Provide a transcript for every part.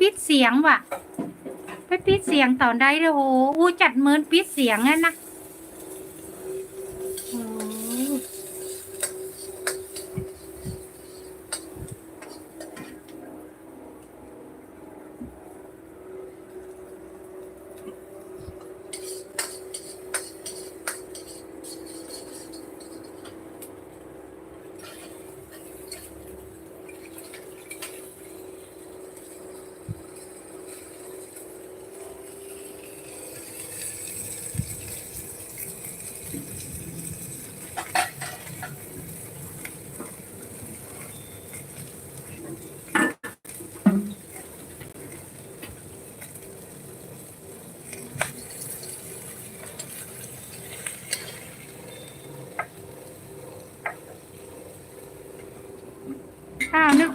ปิดเสียงว่ะ ไปปิดเสียงตอนใดเลยโอ้อู้จัดเมินปิดเสียงอะนะ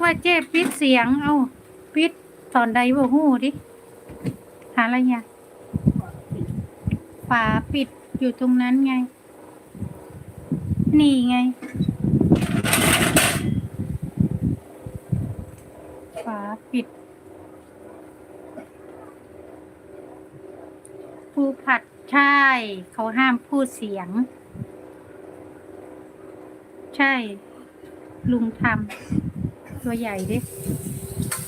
ว่าเจ๊ปิดเสียง เอาปิดตอนใดบ่ฮู้ดิ หาอะไรเนี่ยฝาปิดอยู่ตรงนั้นไง นี่ไง ฝาปิด ผู้ผัดใช่ เขาห้ามพูดเสียง ใช่ ลุงทำ ตัวใหญ่ดิ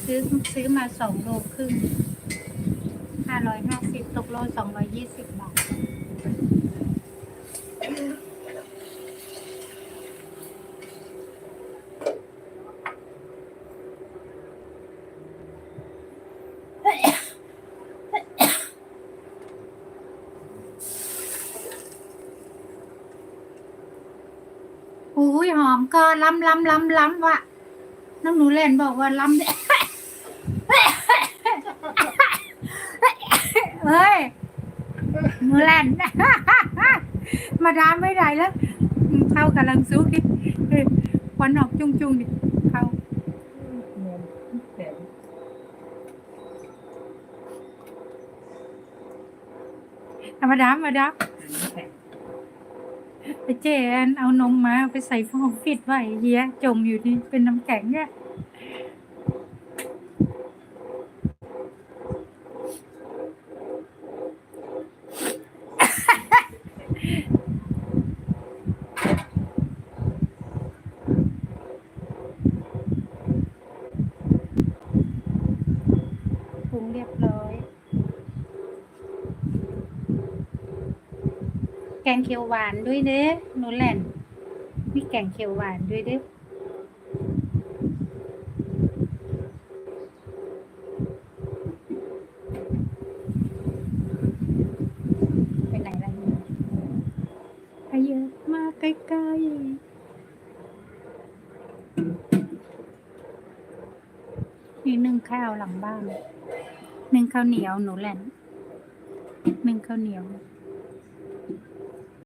ซื้อซื้อมาสองโลครึ่งห้าร้อยห้าสิบตกโลสองร้อยยี่สิบบาท อุ้ยหอมก็ล้ำล้ำล้ำล้ำว่ะ น้องหนูเล่นบอกว่าล้ำเฮ้ยหนูเล่นมาดามไม่ได้แล้วเข้ากำลังซุกดิเออควันออกจุ้งจุ้งๆดิเข้าเหมือนแต่เอามดามมาดาม ไปเจนเอานมมาไปใส่ฟองฟิตไว้เฮียจมอยู่นี่เป็นน้ำแข็งเนี่ยปรุงเรียบร้อย แกงเขียวหวานด้วยเด้อหนูแหลนมีแกงเขียวหวานด้วยเด้ไปไหนล่ะเนี่ยขยับมาใกล้ๆนี่นึ่งข้าวหลังบ้านนึ่งข้าวเหนียวหนูแหลนนึ่งข้าวเหนียว